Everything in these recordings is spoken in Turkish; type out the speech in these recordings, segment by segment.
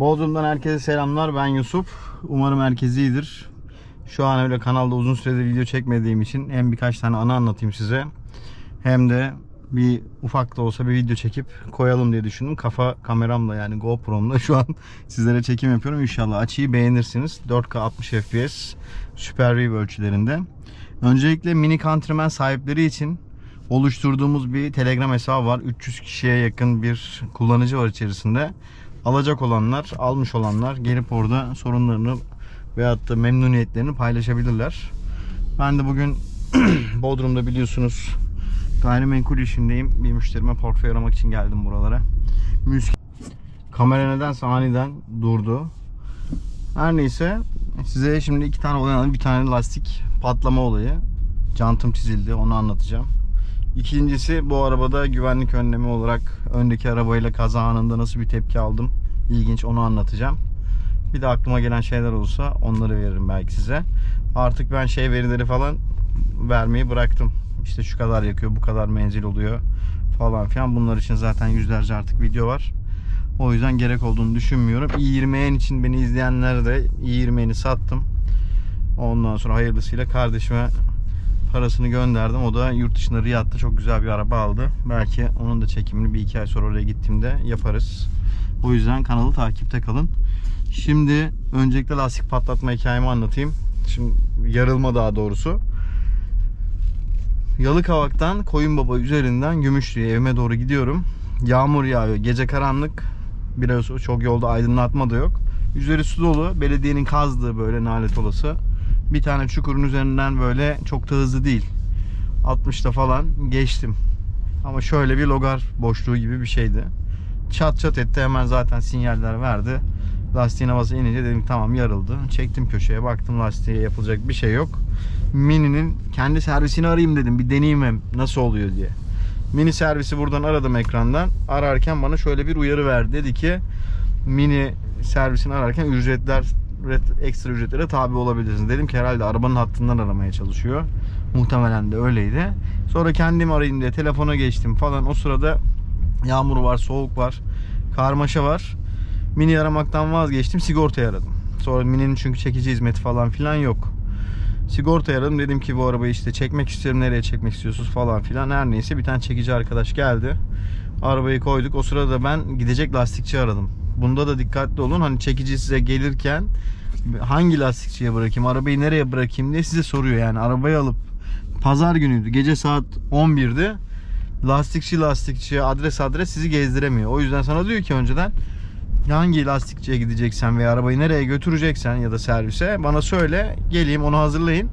Bodrum'dan herkese selamlar. Ben Yusuf. Umarım herkes iyidir. Şu an öyle kanalda uzun süredir video çekmediğim için hem birkaç tane anı anlatayım size. Hem de bir ufak da olsa bir video çekip koyalım diye düşündüm. Kafa kameramla yani GoPro'mla şu an sizlere çekim yapıyorum. İnşallah açıyı beğenirsiniz. 4K 60 FPS Super Rev ölçülerinde. Öncelikle Mini Countryman sahipleri için oluşturduğumuz bir Telegram hesabı var. 300 kişiye yakın bir kullanıcı var içerisinde. Alacak olanlar, almış olanlar gelip orada sorunlarını veyahut da memnuniyetlerini paylaşabilirler. Ben de bugün Bodrum'da biliyorsunuz gayrimenkul işindeyim. Bir müşterime portföy aramak için geldim buralara. Müzik kamera nedense aniden durdu. Her neyse size şimdi iki tane olay anlatayım. Bir tane lastik patlama olayı. Jantım çizildi onu anlatacağım. İkincisi bu arabada güvenlik önlemi olarak öndeki arabayla kaza anında nasıl bir tepki aldım. İlginç onu anlatacağım. Bir de aklıma gelen şeyler olursa onları veririm belki size. Artık ben şey verileri falan vermeyi bıraktım. İşte şu kadar yakıyor, bu kadar menzil oluyor falan filan. Bunlar için zaten yüzlerce artık video var. O yüzden gerek olduğunu düşünmüyorum. i20N için beni izleyenler de i20N'i sattım. Ondan sonra hayırlısıyla kardeşime parasını gönderdim. O da yurt dışında Riyad'da çok güzel bir araba aldı. Belki onun da çekimini bir iki ay sonra oraya gittiğimde yaparız. O yüzden kanalı takipte kalın. Şimdi öncelikle lastik patlatma hikayemi anlatayım. Şimdi yarılma daha doğrusu. Yalıkavak'tan Koyunbaba üzerinden Gümüşlü'ye evime doğru gidiyorum. Yağmur yağıyor. Gece karanlık. Biraz çok yolda aydınlatma da yok. Üzeri su dolu. Belediyenin kazdığı böyle nalet olası. Bir tane çukurun üzerinden böyle çok da hızlı değil. 60'ta falan geçtim. Ama şöyle bir logar boşluğu gibi bir şeydi. Çat çat etti hemen zaten sinyaller verdi. Lastiğin havası inince dedim tamam yarıldı. Çektim köşeye baktım lastiğe yapılacak bir şey yok. Mini'nin kendi servisini arayayım dedim. Bir deneyeyim hem nasıl oluyor diye. Mini servisi buradan aradım ekrandan. Ararken bana şöyle bir uyarı verdi. Dedi ki Mini servisini ararken ücretler ekstra ücretlere tabi olabilirsiniz. Dedim ki herhalde arabanın hattından aramaya çalışıyor. Muhtemelen de öyleydi. Sonra kendim arayayım diye telefona geçtim falan. O sırada yağmur var, soğuk var, karmaşa var. Mini aramaktan vazgeçtim. Sigortayı aradım. Sonra Mini'nin çünkü çekici hizmeti falan filan yok. Sigortayı aradım. Dedim ki bu arabayı işte çekmek istiyorum. Nereye çekmek istiyorsunuz falan filan. Her neyse bir tane çekici arkadaş geldi. Arabayı koyduk. O sırada ben gidecek lastikçi aradım. Bunda da dikkatli olun. Hani çekici size gelirken hangi lastikçiye bırakayım, arabayı nereye bırakayım diye size soruyor. Yani arabayı alıp pazar günüydü. Gece saat 11'di. Lastikçi lastikçi adres adres sizi gezdiremiyor. O yüzden sana diyor ki önceden hangi lastikçiye gideceksen veya arabayı nereye götüreceksen ya da servise bana söyle geleyim onu hazırlayın.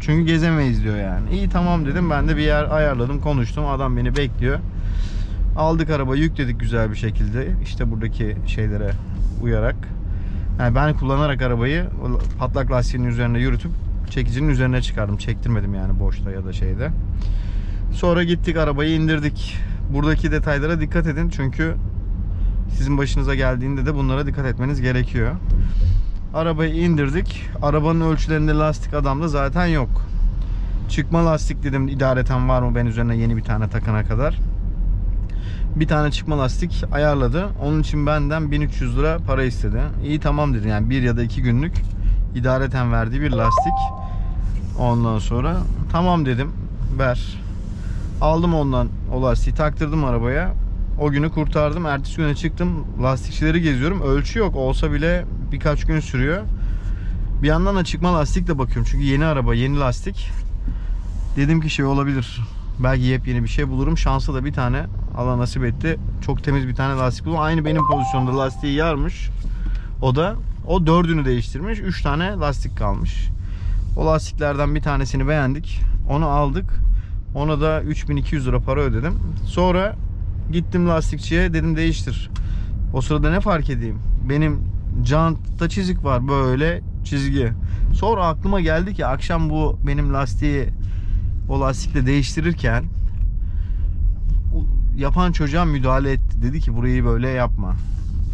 Çünkü gezemeyiz diyor yani. İyi tamam dedim ben de bir yer ayarladım konuştum adam beni bekliyor. Aldık arabayı yükledik güzel bir şekilde işte buradaki şeylere uyarak. Yani ben kullanarak arabayı patlak lastiğinin üzerine yürütüp çekicinin üzerine çıkardım. Çektirmedim yani boşta ya da şeyde. Sonra gittik arabayı indirdik. Buradaki detaylara dikkat edin çünkü sizin başınıza geldiğinde de bunlara dikkat etmeniz gerekiyor. Arabayı indirdik. Arabanın ölçülerinde lastik adamda zaten yok. Çıkma lastik dedim idareten var mı ben üzerine yeni bir tane takana kadar. Bir tane çıkma lastik ayarladı. Onun için benden 1300 lira para istedi. İyi tamam dedi yani bir ya da iki günlük idareten verdiği bir lastik. Ondan sonra tamam dedim ver. Aldım ondan o lastiği taktırdım arabaya. O günü kurtardım. Ertesi güne çıktım. Lastikçileri geziyorum. Ölçü yok. Olsa bile birkaç gün sürüyor. Bir yandan da çıkma lastikle bakıyorum. Çünkü yeni araba, yeni lastik. Dedim ki şey olabilir. Belki yepyeni bir şey bulurum. Şansa da bir tane Allah nasip etti. Çok temiz bir tane lastik buldum. Aynı benim pozisyonda lastiği yarmış. O da o dördünü değiştirmiş. Üç tane lastik kalmış. O lastiklerden bir tanesini beğendik. Onu aldık. Ona da 3200 lira para ödedim. Sonra Gittim lastikçiye dedim değiştir. O sırada ne fark edeyim? Benim jantta çizik var böyle çizgi. Sonra aklıma geldi ki akşam bu benim lastiği o lastikle değiştirirken yapan çocuğa müdahale etti. Dedi ki burayı böyle yapma.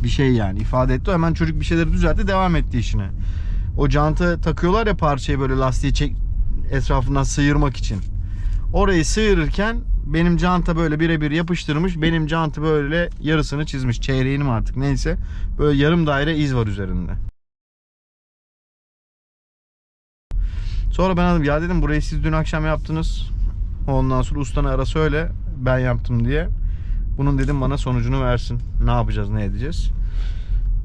Bir şey yani ifade etti. Hemen çocuk bir şeyleri düzeltti devam etti işine. O janta takıyorlar ya parçayı böyle lastiği çek etrafından sıyırmak için. Orayı sıyırırken benim canta böyle birebir yapıştırmış. Benim cantı böyle yarısını çizmiş. Çeyreğini mi artık neyse. Böyle yarım daire iz var üzerinde. Sonra ben dedim ya dedim burayı siz dün akşam yaptınız. Ondan sonra ustana ara söyle ben yaptım diye. Bunun dedim bana sonucunu versin. Ne yapacağız ne edeceğiz.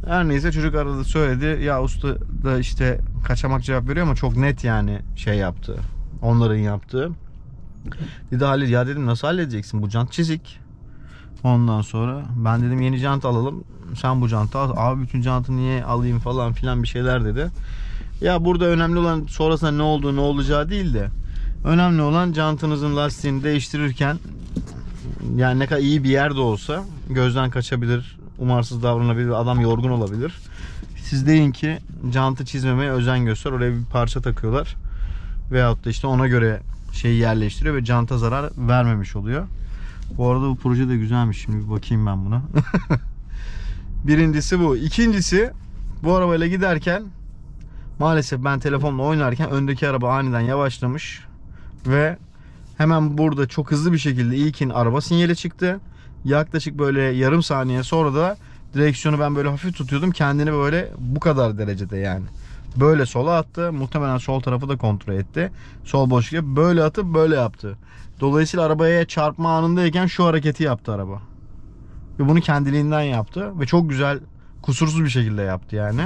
Her neyse çocuk aradı söyledi. Ya usta da işte kaçamak cevap veriyor ama çok net yani şey yaptı. Onların yaptığı. Dedi Halil ya dedim nasıl halledeceksin bu jant çizik. Ondan sonra ben dedim yeni jant alalım. Sen bu jantı al. Abi bütün jantı niye alayım falan filan bir şeyler dedi. Ya burada önemli olan sonrasında ne olduğu ne olacağı değil de önemli olan jantınızın lastiğini değiştirirken yani ne kadar iyi bir yerde olsa gözden kaçabilir, umarsız davranabilir, adam yorgun olabilir. Siz deyin ki jantı çizmemeye özen göster. Oraya bir parça takıyorlar. Veyahut da işte ona göre şeyi yerleştiriyor ve janta zarar vermemiş oluyor. Bu arada bu proje de güzelmiş. Şimdi bir bakayım ben buna. Birincisi bu. İkincisi bu arabayla giderken maalesef ben telefonla oynarken öndeki araba aniden yavaşlamış ve hemen burada çok hızlı bir şekilde ilkin araba sinyali çıktı. Yaklaşık böyle yarım saniye sonra da direksiyonu ben böyle hafif tutuyordum. Kendini böyle bu kadar derecede yani. Böyle sola attı. Muhtemelen sol tarafı da kontrol etti. Sol boşluk böyle atıp böyle yaptı. Dolayısıyla arabaya çarpma anındayken şu hareketi yaptı araba. Ve bunu kendiliğinden yaptı ve çok güzel kusursuz bir şekilde yaptı yani.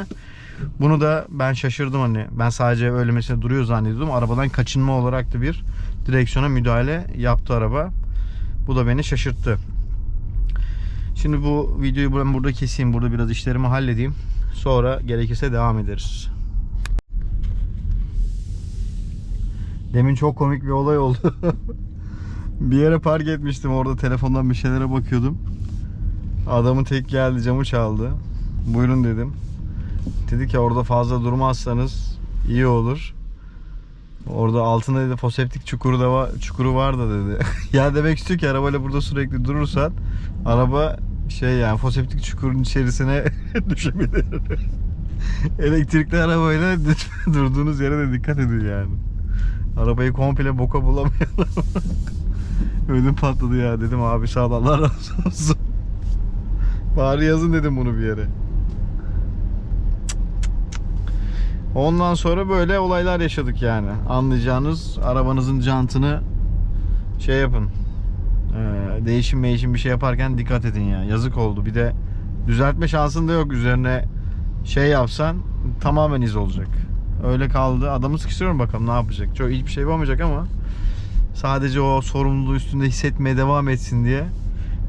Bunu da ben şaşırdım hani. Ben sadece öyle mesela duruyor zannediyordum. Arabadan kaçınma olarak da bir direksiyona müdahale yaptı araba. Bu da beni şaşırttı. Şimdi bu videoyu ben burada keseyim. Burada biraz işlerimi halledeyim. Sonra gerekirse devam ederiz. Demin çok komik bir olay oldu. bir yere park etmiştim. Orada telefondan bir şeylere bakıyordum. Adamın tek geldi camı çaldı. Buyurun dedim. Dedi ki orada fazla durmazsanız iyi olur. Orada altında dedi foseptik çukuru da var, çukuru var da dedi. ya demek istiyor ki arabayla burada sürekli durursan araba şey yani foseptik çukurun içerisine düşebilir. Elektrikli arabayla durduğunuz yere de dikkat edin yani. Arabayı komple boka bulamayalım. Ödüm patladı ya dedim abi sağ ol Allah razı olsun. Bari yazın dedim bunu bir yere. Ondan sonra böyle olaylar yaşadık yani. Anlayacağınız arabanızın jantını şey yapın. Ee, değişim değişim bir şey yaparken dikkat edin ya. Yazık oldu. Bir de düzeltme şansın da yok. Üzerine şey yapsan tamamen iz olacak. Öyle kaldı. Adamı sıkıştırıyorum bakalım ne yapacak. Çok hiçbir şey yapamayacak ama sadece o sorumluluğu üstünde hissetmeye devam etsin diye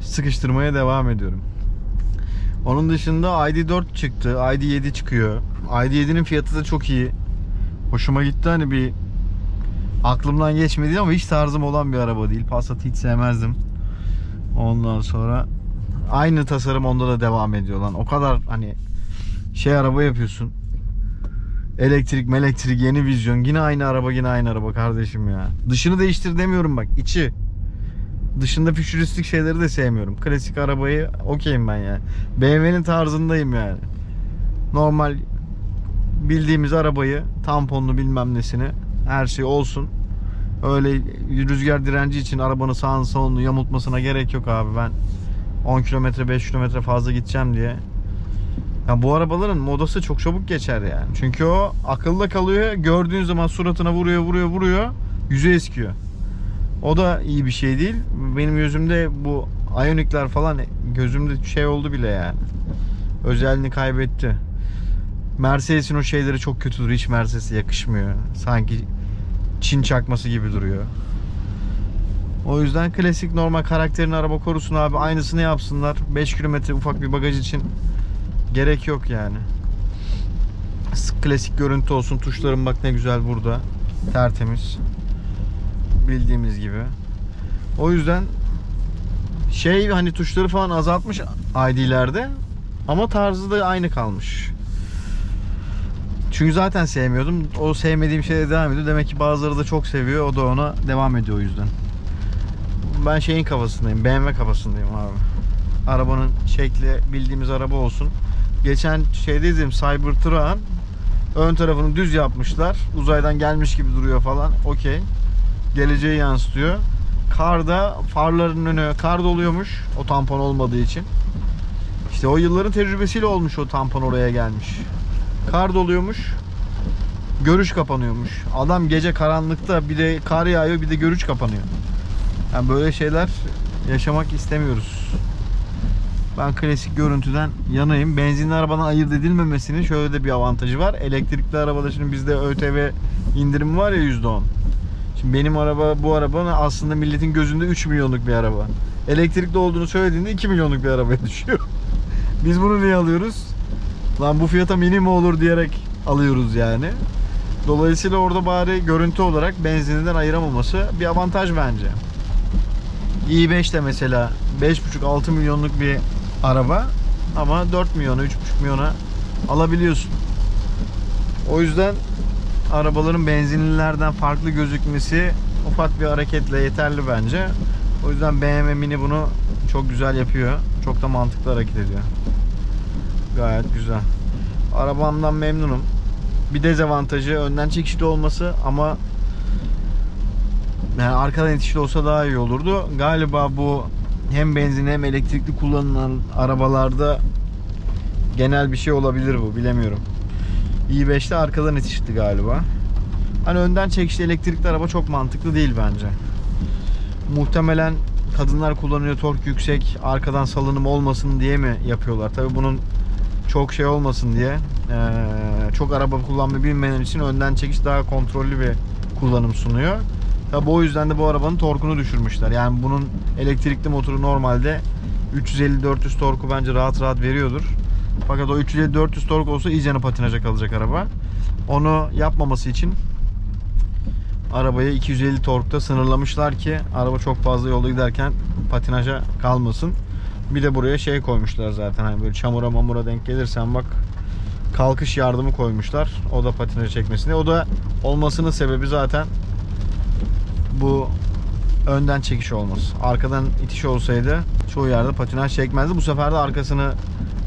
sıkıştırmaya devam ediyorum. Onun dışında ID4 çıktı. ID7 çıkıyor. ID7'nin fiyatı da çok iyi. Hoşuma gitti hani bir aklımdan geçmedi ama hiç tarzım olan bir araba değil. Passat'ı hiç sevmezdim. Ondan sonra aynı tasarım onda da devam ediyor lan. O kadar hani şey araba yapıyorsun. Elektrik, elektrik, yeni vizyon. Yine aynı araba, yine aynı araba kardeşim ya. Dışını değiştir demiyorum bak. içi. Dışında fütüristik şeyleri de sevmiyorum. Klasik arabayı okeyim ben yani. BMW'nin tarzındayım yani. Normal bildiğimiz arabayı, tamponlu bilmem nesini her şey olsun. Öyle rüzgar direnci için arabanın sağını solunu yamultmasına gerek yok abi ben 10 kilometre 5 kilometre fazla gideceğim diye. Ya bu arabaların modası çok çabuk geçer yani. Çünkü o akılda kalıyor. Gördüğün zaman suratına vuruyor, vuruyor, vuruyor. Yüzü eskiyor. O da iyi bir şey değil. Benim gözümde bu Ionic'ler falan gözümde şey oldu bile yani. Özelliğini kaybetti. Mercedes'in o şeyleri çok kötüdür. Hiç Mercedes'e yakışmıyor. Sanki Çin çakması gibi duruyor. O yüzden klasik normal karakterin araba korusun abi. Aynısını yapsınlar. 5 kilometre ufak bir bagaj için gerek yok yani. Klasik görüntü olsun. Tuşların bak ne güzel burada. Tertemiz. Bildiğimiz gibi. O yüzden şey hani tuşları falan azaltmış ID'lerde ama tarzı da aynı kalmış. Çünkü zaten sevmiyordum. O sevmediğim şeye devam ediyor. Demek ki bazıları da çok seviyor. O da ona devam ediyor o yüzden. Ben şeyin kafasındayım. BMW kafasındayım abi. Arabanın şekli bildiğimiz araba olsun. Geçen şeyde izledim Cybertruck'ın ön tarafını düz yapmışlar. Uzaydan gelmiş gibi duruyor falan. Okey. Geleceği yansıtıyor. karda farların önü kar doluyormuş o tampon olmadığı için. İşte o yılların tecrübesiyle olmuş o tampon oraya gelmiş. Kar doluyormuş. Görüş kapanıyormuş. Adam gece karanlıkta bir de kar yağıyor bir de görüş kapanıyor. Yani böyle şeyler yaşamak istemiyoruz. Ben klasik görüntüden yanayım. Benzinli arabadan ayırt edilmemesinin şöyle de bir avantajı var. Elektrikli arabada şimdi bizde ÖTV indirimi var ya %10. Şimdi benim araba bu araba aslında milletin gözünde 3 milyonluk bir araba. Elektrikli olduğunu söylediğinde 2 milyonluk bir arabaya düşüyor. Biz bunu niye alıyoruz? Lan bu fiyata mini mi olur diyerek alıyoruz yani. Dolayısıyla orada bari görüntü olarak benzininden ayıramaması bir avantaj bence. i5 de mesela 5,5-6 milyonluk bir araba ama 4 milyona 3,5 milyona alabiliyorsun. O yüzden arabaların benzinlilerden farklı gözükmesi ufak bir hareketle yeterli bence. O yüzden BMW Mini bunu çok güzel yapıyor. Çok da mantıklı hareket ediyor. Gayet güzel. Arabamdan memnunum. Bir dezavantajı önden çekişli olması ama yani arkadan itişli olsa daha iyi olurdu. Galiba bu hem benzin hem elektrikli kullanılan arabalarda genel bir şey olabilir bu bilemiyorum. İ5'te arkadan itişli galiba. Hani önden çekişli elektrikli araba çok mantıklı değil bence. Muhtemelen kadınlar kullanıyor tork yüksek arkadan salınım olmasın diye mi yapıyorlar? Tabi bunun çok şey olmasın diye çok araba kullanmayı bilmeyen için önden çekiş daha kontrollü bir kullanım sunuyor. Tabi o yüzden de bu arabanın torkunu düşürmüşler. Yani bunun elektrikli motoru normalde 350-400 torku bence rahat rahat veriyordur. Fakat o 350-400 tork olsa iyicene patinaja kalacak araba. Onu yapmaması için arabayı 250 torkta sınırlamışlar ki araba çok fazla yolda giderken patinaja kalmasın. Bir de buraya şey koymuşlar zaten hani böyle çamura mamura denk gelirsen bak kalkış yardımı koymuşlar. O da patinaja çekmesini. O da olmasının sebebi zaten bu önden çekiş olması. Arkadan itiş olsaydı çoğu yerde patinaj çekmezdi. Bu sefer de arkasını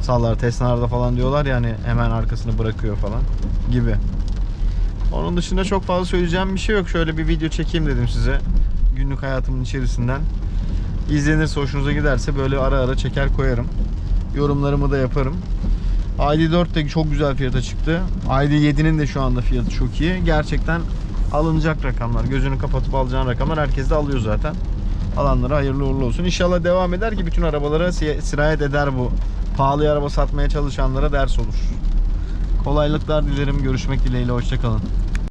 sallar. Tesla'larda falan diyorlar yani hemen arkasını bırakıyor falan gibi. Onun dışında çok fazla söyleyeceğim bir şey yok. Şöyle bir video çekeyim dedim size. Günlük hayatımın içerisinden. İzlenirse hoşunuza giderse böyle ara ara çeker koyarım. Yorumlarımı da yaparım. ID4 de çok güzel fiyata çıktı. ID7'nin de şu anda fiyatı çok iyi. Gerçekten alınacak rakamlar. Gözünü kapatıp alacağın rakamlar herkes de alıyor zaten. Alanlara hayırlı uğurlu olsun. İnşallah devam eder ki bütün arabalara si- sirayet eder bu. Pahalı araba satmaya çalışanlara ders olur. Kolaylıklar dilerim. Görüşmek dileğiyle. Hoşçakalın.